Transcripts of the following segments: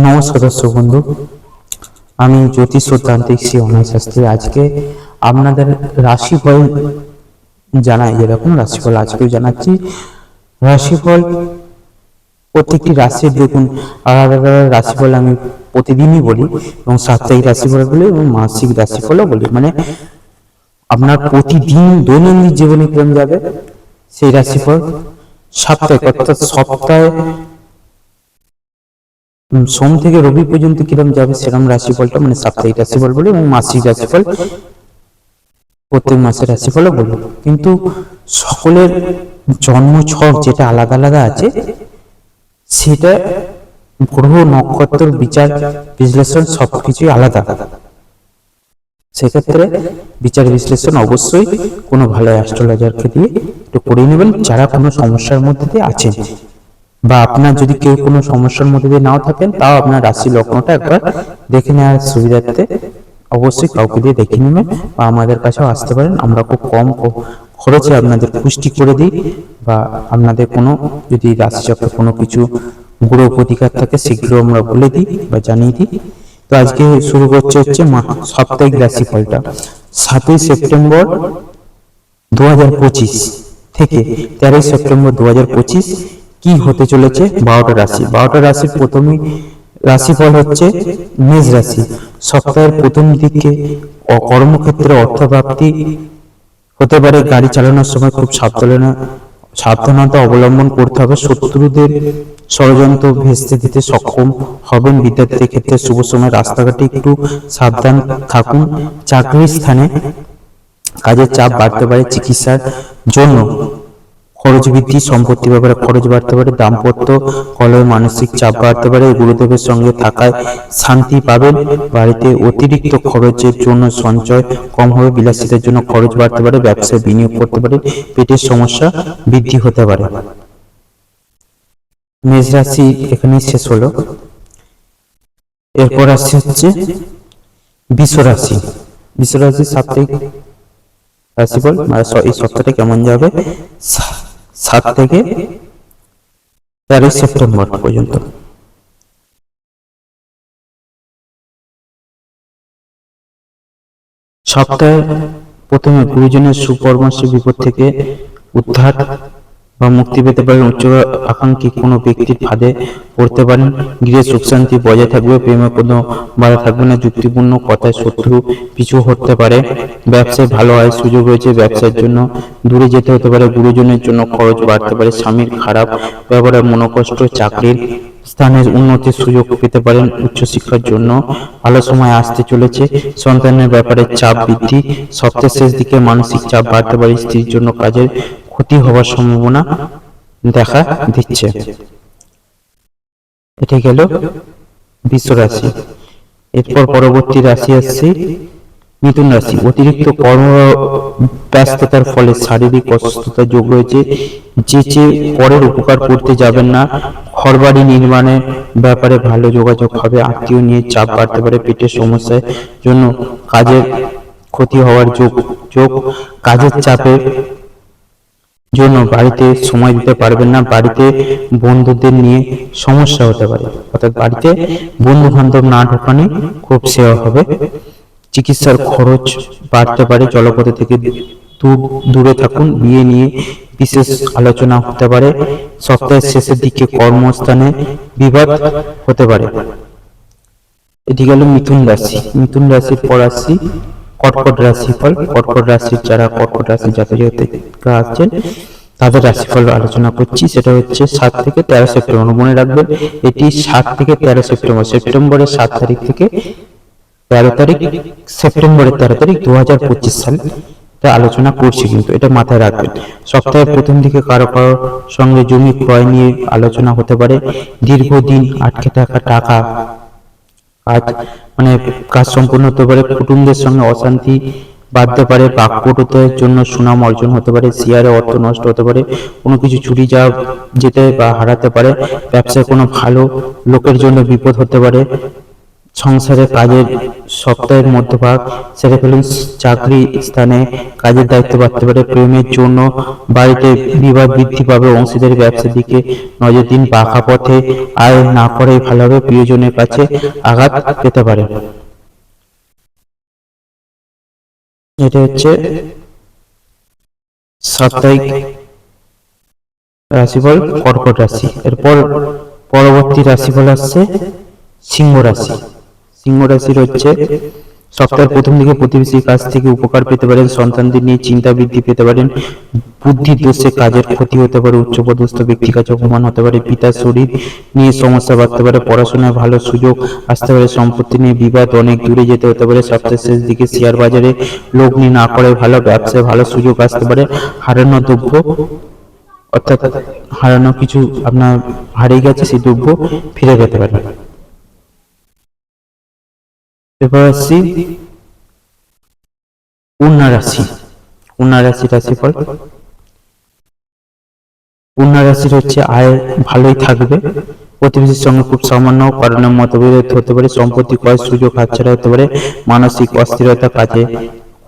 নমস্কার দর্শক বন্ধু, আমি জ্যোতিষ ও তান্ত্রিক শ্রী অনয় শাস্ত্রী। আজকে আপনাদের রাশিফল জানাই, যেরকম রাশিফল আজকেও জানাচ্ছি। রাশিফল প্রত্যেকটি রাশির, দেখুন, আলাদা আলাদা রাশিফল আমি প্রতিদিনই বলি এবং সাপ্তাহিক রাশিফল বলি এবং মাসিক রাশিফলও বলি। মানে আপনার প্রতিদিন দৈনন্দিন জীবনে কিরম যাবে? সেই রাশিফল সাপ্তাহিক, অর্থাৎ সপ্তাহে সোম থেকে রবি পর্যন্ত কিরম যাবে সেরকম রাশিফলটা মানে সাপ্তাহিক রাশিফল বলি এবং মাসিক রাশিফল। প্রত্যেক মাসের রাশিফলও বলব কিন্তু সকলের জন্ম ছক যেটা আলাদা আলাদা আছে, সেটা গ্রহ, নক্ষত্র, বিচার, বিশ্লেষণ সবকিছুই আলাদা। সেক্ষেত্রে বিচার বিশ্লেষণ অবশ্যই কোনো ভালো অ্যাস্ট্রোলজারকে দিয়ে একটু করিয়ে নেবেন, যারা কোনো সমস্যার মধ্যে দিয়ে আছেন। বা আপনার যদি কেউ কোনো সমস্যার মধ্যে দিয়ে নাও থাকেন, তাও আপনার রাশি লগ্নটা একবার দেখে নেওয়ার সুবিধার্থে অবশ্যই কাউকে দিয়ে দেখে নেবেন বা আমাদের কাছেও আসতে পারেন। আমরা খুব কম খরচে আপনাদের পুষ্টি করে দিই বা আপনাদের কোনো যদি রাশিচক্রে কোনো কিছু গ্রহ প্রতিকার থাকে সেগুলো আমরা বলে দিই বা জানিয়ে দিই। তো আজকে শুরু করছে হচ্ছে সাপ্তাহিক রাশিফলটা। সাতই সেপ্টেম্বর দু হাজার পঁচিশ থেকে তেরোই সেপ্টেম্বর দু হাজার পঁচিশ কি হতে চলেছে? বারোটা রাশি। বারোটা রাশির প্রথমেই রাশিফল হচ্ছে মেষ রাশি। সপ্তাহের প্রথম দিকে কর্মক্ষেত্রে অর্থপ্রাপ্তি হতে পারে। গাড়ি চালানোর সময় খুব সাবধানে সাবধানতা অবলম্বন করতে হবে। শত্রুদের ষড়যন্ত্র ভেস্তে দিতে সক্ষম হবেন বিদ্যার্থীদের ক্ষেত্রে। শুভ সময়, রাস্তাঘাটে একটু সাবধান থাকুন। চাকরির স্থানে কাজের চাপ বাড়তে পারে চিকিৎসার জন্য। খরচ বৃদ্ধি সম্পত্তি ব্যাপারে খরচ বাড়তে পারে, দাম্পত্য কলহে মানসিক চাপ বাড়তে পারে গুরুদেবের সঙ্গে থাকায় শান্তি পাবেন বাড়িতে অতিরিক্ত খরচের জন্য সঞ্চয় কম হবে, বিলাসিতার জন্য খরচ বাড়তে পারে, ব্যবসায় বিনিয়োগ করতে পারে, পেটের সমস্যা বৃদ্ধি হতে পারে। মেষ রাশি এখানেই শেষ হলো। এরপর আসছে হচ্ছে বিশ্ব রাশি। বিশ্ব রাশি সাপ্তাহিক রাশিফল মানে এই সপ্তাহটা কেমন যাবে? সাত থেকে তেরো সেপ্টেম্বর পর্যন্ত। সপ্তাহে প্রথমে গুরুজনের সুপরামর্শ বিপদ থেকে উদ্ধার বা মুক্তি পেতে পারেন উচ্চ আকাঙ্ক্ষী কোনো ব্যক্তির ফাঁদে পড়তে পারেন। গৃহে সুখ শান্তি বজায় থাকবে প্রেমে কোনো বাধা থাকবে না। যুক্তিপূর্ণ কথায় শত্রু পিছু হতে পারে। ব্যবসায় ভালো আয় সুযোগ রয়েছে। ব্যবসার জন্য দূরে যেতে হতে পারে। গুরুজনের জন্য খরচ বাড়তে পারে। স্বামীর খারাপ ব্যবহারে মনোকষ্ট চাকরির স্থানের উন্নতির সুযোগ পেতে পারেন উচ্চশিক্ষার জন্য। ভালো সময় আসতে চলেছে। সন্তানের ব্যাপারে চাপ বৃদ্ধি। সপ্তাহের শেষ দিকে মানসিক চাপ বাড়তে পারে। স্ত্রীর জন্য কাজের ক্ষতি হওয়ার সম্ভাবনা দেখা দিচ্ছে। এটা গেল বিশ্ব রাশি। এরপর পরবর্তী রাশি আসছে মিথুন রাশি। অতিরিক্ত কর্ম ব্যস্ততার ফলে শারীরিক অসুস্থতার যোগ রয়েছে। যে যে পরের উপকার করতে যাবেন না, ঘরবাড়ি নির্মাণের ব্যাপারে ভালো যোগাযোগ হবে, আত্মীয় নিয়ে চাপ বাড়তে পারে, পেটের সমস্যার জন্য কাজের ক্ষতি হওয়ার যোগ যোগ কাজের চাপে জন্য বাড়িতে সময় দিতে পারবেন না, বাড়িতে বন্ধুদের নিয়ে সমস্যা হতে পারে। অর্থাৎ বাড়িতে বন্ধু বান্ধব না ঢোকানো খুব সেবা হবে। চিকিৎসার খরচ বাড়তে পারে, জলপথে থেকে দূর থাকুন, বিয়ে নিয়ে বিশেষ আলোচনা হতে পারে। সপ্তাহের শেষের দিকে কর্মস্থানে বিবাদ হতে পারে। এটি গেল মিথুন রাশি। মিথুন রাশির পর আসছি কর্কট রাশিফল কর্কট রাশির যারা কর্কট রাশি জাতক জাতিকা আছেন, তাদের রাশিফল আলোচনা করছি। সেটা হচ্ছে সাত থেকে তেরো সেপ্টেম্বর। মনে রাখবেন, এটি সাত থেকে তেরো সেপ্টেম্বর। সেপ্টেম্বরের সাত তারিখ থেকে তেরো তারিখ, সেপ্টেম্বরের তেরো তারিখ দু হাজার পঁচিশ সাল। এটা আলোচনা করছি কিন্তু, এটা মাথায় রাখবেন। সপ্তাহের প্রথম দিকে কারও কারও সঙ্গে জমি ক্রয় নিয়ে আলোচনা হতে পারে। দীর্ঘদিন আটকে থাকা টাকা কাজ মানে কাজ সম্পূর্ণ হতে পারে কুটুম্বের সঙ্গে অশান্তি বাড়তে পারে বাক্যটুতের জন্য সুনাম অর্জন হতে পারে, শেয়ারে অর্থ নষ্ট হতে পারে, কোনো কিছু চুরি যা যেতে বা হারাতে পারে, ব্যবসায় কোনো ভালো লোকের জন্য বিপদ হতে পারে সংসারে কাজের সপ্তাহের মধ্যভাগ সেরে ফেলুন। চাকরি স্থানে কাজের দায়িত্ব বাড়তে পারে। প্রেমের জন্য বাড়িতে বিবাদ বৃদ্ধি পাবে। অংশীদারি ব্যবসার দিকে নজর দিন। বাঁকা পথে আয় না করে ভালোভাবে প্রিয়জনের কাছে আঘাত পেতে পারে। এটা হচ্ছে সাপ্তাহিক রাশিফল, কর্কট রাশি। এরপর পরবর্তী রাশিফল আসছে সিংহ রাশি। সিংহ রাশির হচ্ছে সপ্তাহের প্রথম দিকে প্রতিবেশীর কাছ থেকে উপকার পেতে পারেন সন্তানদের নিয়ে চিন্তা বৃদ্ধি পেতে পারেন বুদ্ধির দোষে কাজের ক্ষতি হতে পারে, উচ্চপদস্থ ব্যক্তির কাছে অপমান হতে পারে, পিতার শরীর নিয়ে সমস্যা বাড়তে পারে, পড়াশোনায় ভালো সুযোগ আসতে পারে, সম্পত্তি নিয়ে বিবাদ অনেক দূরে যেতে হতে পারে, সপ্তাহের শেষ দিকে শেয়ার বাজারে লোক নিয়ে না করে ভালো ব্যবসায় ভালো সুযোগ আসতে পারে, হারানো দ্রব্য, অর্থাৎ হারানো কিছু আপনার হারিয়ে গেছে, সেই দ্রব্য ফিরে পেতে পারে। এবার আসছি কন্যা রাশি কন্যা রাশি রাশিফল কন্যা রাশির হচ্ছে আয় ভালোই থাকবে। প্রতিবেশীর সঙ্গে খুব সামান্য কারণে মতবিরোধ হতে পারে। সম্পত্তি ক্রয়, সুযোগ হাতছাড়া হতে পারে। মানসিক অস্থিরতা কাজে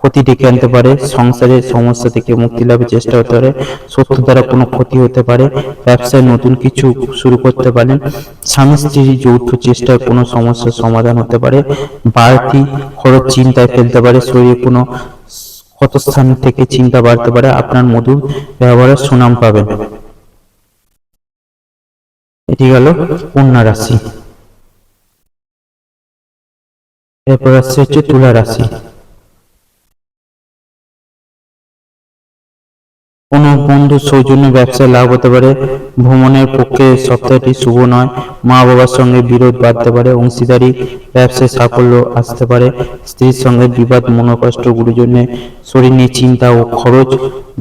ক্ষতি ডেকে আনতে পারে? সংসারের সমস্যা থেকে মুক্তি লাভের চেষ্টা হতে পারে। সত্য দ্বারা কোনো ক্ষতি হতে পারে। ব্যবসায় নতুন কিছু শুরু করতে পারেন। স্বামী স্ত্রীর যৌথ চেষ্টায় কোনো সমস্যার সমাধান হতে পারে। বাড়তি খরচ চিন্তায় ফেলতে পারে। শরীরে কোনো ক্ষতস্থান থেকে চিন্তা বাড়তে পারে। আপনার মধুর ব্যবহারের সুনাম পাবেন। এটি গেল কন্যা রাশি। এরপর আসছে হচ্ছে তুলা রাশি। বন্ধু সৌজন্য ব্যবসায় লাভ হতে পারে। ভ্রমণের পক্ষে সপ্তাহটি শুভ নয়। মা বাবার সঙ্গে বিরোধ বাড়তে পারে। অংশীদারি, ব্যবসায় সাফল্য আসতে পারে। স্ত্রীর সঙ্গে বিবাদ, মনোকষ্ট গুরুজনে শরীর নিয়ে চিন্তা ও খরচ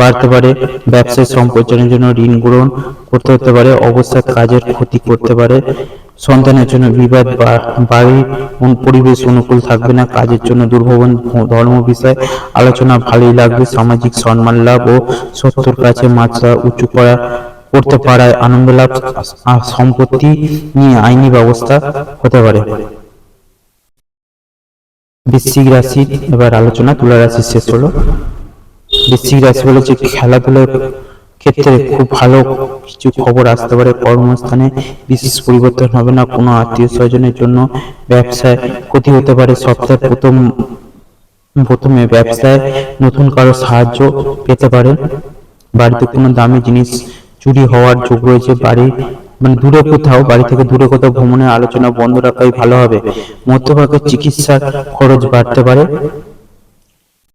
বাড়তে পারে। ব্যবসায় সম্প্রচারের জন্য ঋণ গ্রহণ করতে হতে পারে। অবস্থায় কাজের ক্ষতি করতে পারে। সন্তানের জন্য বিবাদ বা বাড়ির কোন পরিবেশ অনুকূল থাকবে না, কাজের জন্য দুর্ভবন ধর্ম বিষয়ে আলোচনা ভালোই লাগবে। সামাজিক সম্মান লাভ ও সত্যর কাছে মাত্রা উঁচু করা, করতে পারায় আনন্দ লাভ সম্পত্তি নিয়ে আইনি ব্যবস্থা হতে পারে। বৃশ্চিক রাশি, এবার আলোচনা তুলা রাশি শেষ হলো। বৃশ্চিক রাশি বলে যে খেলাধুলার ক্ষেত্রে খুব ভালো কিছু খবর আসতে পারে। কর্মস্থানে বিশেষ পরিবর্তন হবে না। কোনো আত্মীয় স্বজনের জন্য ব্যবসায় ক্ষতি হতে পারে। সপ্তাহের প্রথম প্রথমে ব্যবসায় নতুন কারও সাহায্য পেতে পারেন বাড়িতে কোনো দামি জিনিস চুরি হওয়ার যোগ রয়েছে। বাড়ি মানে দূরে কোথাও বাড়ি থেকে দূরে কোথাও ভ্রমণের আলোচনা বন্ধ রাখাই ভালো হবে। মধ্যভাগে চিকিৎসার খরচ বাড়তে পারে।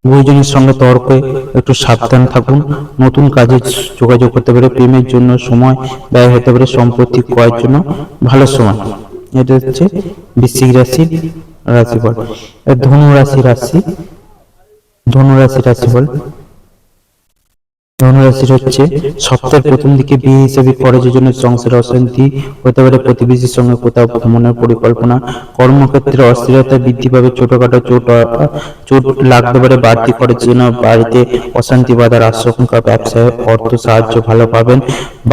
গুরুজনের সঙ্গে তর্কে একটু সাবধান থাকুন। নতুন কাজে যোগাযোগ করতে পারে, প্রেমের জন্য সময় ব্যয় হতে পারে, সম্পত্তি ক্রয়ের জন্য ভালো সময়। এটা হচ্ছে বৃশ্চিক রাশির রাশিফল। ধনু রাশি রাশি, ধনু রাশি রাশিফল। ধনুরাশির হচ্ছে সপ্তাহের প্রথম দিকে বিয়ে হিসেবে খরচের জন্য সংসারে অশান্তি হতে পারে, প্রতিবেশীর সঙ্গে কোথাও ভ্রমণের পরিকল্পনা, কর্মক্ষেত্রে অস্থিরতা বৃদ্ধি পাবে, ছোটখাটো চোট চোট লাগতে পারে, বাড়তি খরচের জন্য বাড়িতে অশান্তি বাধার আশঙ্কা, ব্যবসায় অর্থ সাহায্য ভালো পাবেন,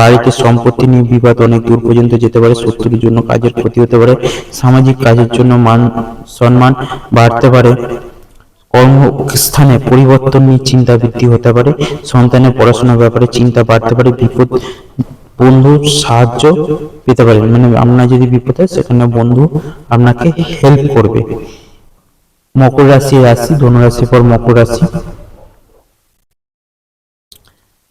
বাড়িতে সম্পত্তি নিয়ে বিবাদ অনেক দূর পর্যন্ত যেতে পারে শত্রুর জন্য কাজের ক্ষতি হতে পারে, সামাজিক কাজের জন্য মান সম্মান বাড়তে পারে কর্মস্থানে পরিবর্তন নিয়ে চিন্তা বৃদ্ধি হতে পারে, সন্তানের পড়াশোনার ব্যাপারে চিন্তা বাড়তে পারে, বিপদ, বন্ধু সাহায্য পেতে পারেন মানে আপনার যদি বিপদ হয়, সেখানে বন্ধু আপনাকে হেল্প করবে। মকর রাশি রাশি ধনুরাশি পর মকর রাশি।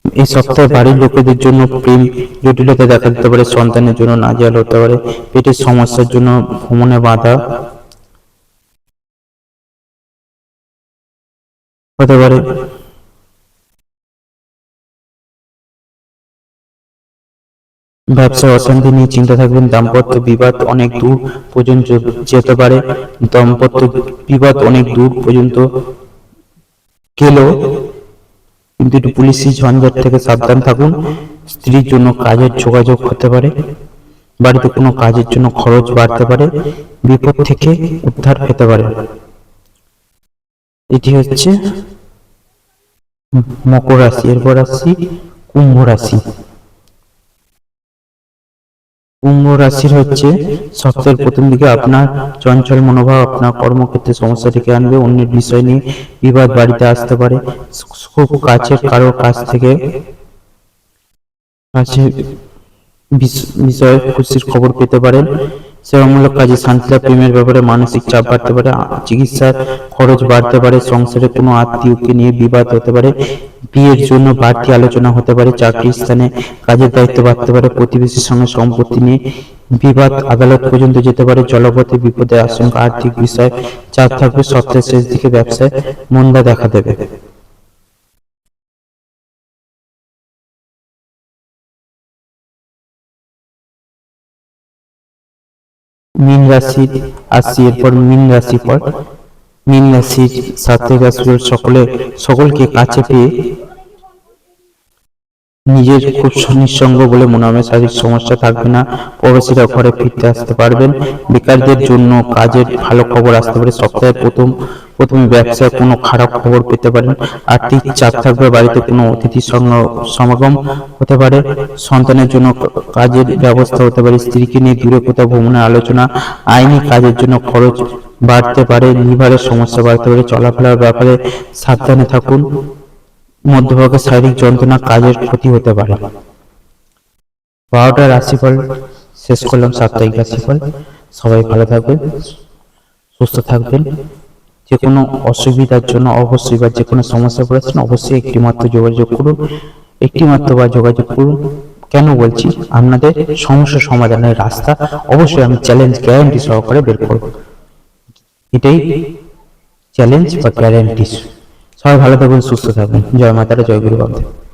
এই সপ্তাহে বাড়ির লোকেদের জন্য প্রেম, জটিলতা দেখা দিতে পারে, সন্তানের জন্য নাজেহাল হতে পারে, পেটের সমস্যার জন্য ভ্রমণে বাধা। হতে পারে। ব্যবসায় অশান্তি নিয়ে চিন্তা থাকবেন, দাম্পত্য বিবাদ অনেক দূর পর্যন্ত যেতে পারে। দাম্পত্য বিবাদ অনেক দূর পর্যন্ত গেলেও কিন্তু একটু পুলিশি ঝঞ্ঝাট থেকে সাবধান থাকুন। স্ত্রীর জন্য কাজের যোগাযোগ হতে পারে। বাড়িতে কোনো কাজের জন্য খরচ বাড়তে পারে। বিপদ থেকে উদ্ধার পেতে পারে। এটি হচ্ছে মকর রাশি, এরপর আসছি কুম্ভ রাশি। কুম্ভ রাশির হচ্ছে সপ্তাহের প্রথম দিকে আপনার চঞ্চল মনোভাব, আপনার কর্মক্ষেত্রে সমস্যা ডেকে আনবে, অন্যের বিষয় নিয়ে বিবাদ বাড়িতে আসতে পারে। খুব কাছের কারোর কাছ থেকে কাছে বিষ- বিষয়ে খুশির খবর পেতে পারেন। সেবামূলক কাজে শান্তি লাভ, প্রেমের ব্যাপারে মানসিক চাপ বাড়তে পারে চিকিৎসার খরচ বাড়তে পারে সংসারে কোনো আত্মীয়কে নিয়ে বিবাদ হতে পারে বিয়ের জন্য বাড়তি আলোচনা হতে পারে চাকরি স্থানে কাজের দায়িত্ব বাড়তে পারে প্রতিবেশীর সঙ্গে সম্পত্তি নিয়ে বিবাদ আদালত পর্যন্ত যেতে পারে জলপথে বিপদের আশঙ্কা আর্থিক বিষয় চাপ থাকবে সপ্তাহের শেষ দিকে ব্যবসায় মন্দা দেখা দেবে। মীন রাশি আসছি এরপর মিন রাশি পর। মিন রাশি সাথে রাশির সকলে, সকলকে কাছে পেয়ে নিজের খুব নিঃসঙ্গ বলে মনে হবে, শারীরিক সমস্যা থাকবে না প্রবাসীরা ঘরে ফিরতে আসতে পারবেন, বেকারদের জন্য কাজের ভালো খবর আসতে পারে সপ্তাহের প্রথম প্রথমে ব্যবসায় কোনো খারাপ খবর পেতে পারেন। আর্থিক চাপ থাকবে, বাড়িতে কোনো অতিথি সমাগম হতে পারে, সন্তানের জন্য কাজের ব্যবস্থা হতে পারে, স্ত্রীকে নিয়ে দূরে কোথাও ভ্রমণের আলোচনা, আইনি কাজের জন্য খরচ বাড়তে পারে লিভারের সমস্যা বাড়তে পারে, চলাফেরার ব্যাপারে সাবধানে থাকুন, মধ্যভাগে শারীরিক যন্ত্রণা কাজের ক্ষতি হতে পারে। বারোটা রাশিফল। শেষ করলাম সাপ্তাহিক রাশিফল। সবাই ভালো থাকবেন, সুস্থ থাকবেন। যে কোনো অসুবিধার জন্য, অবশ্যই বা যে কোনো সমস্যা পড়েছেন, অবশ্যই একটি মাত্র যোগাযোগ করুন। একটি মাত্র বা যোগাযোগ করুন। কেন বলছি? আপনাদের সমস্যা সমাধানের রাস্তা অবশ্যই আমি চ্যালেঞ্জ গ্যারান্টি সহকারে বের করব। এটাই চ্যালেঞ্জ বা গ্যারান্টি সবাই ভালো থাকবেন সুস্থ থাকবেন জয় মাতারা, জয় গুরু বামদেব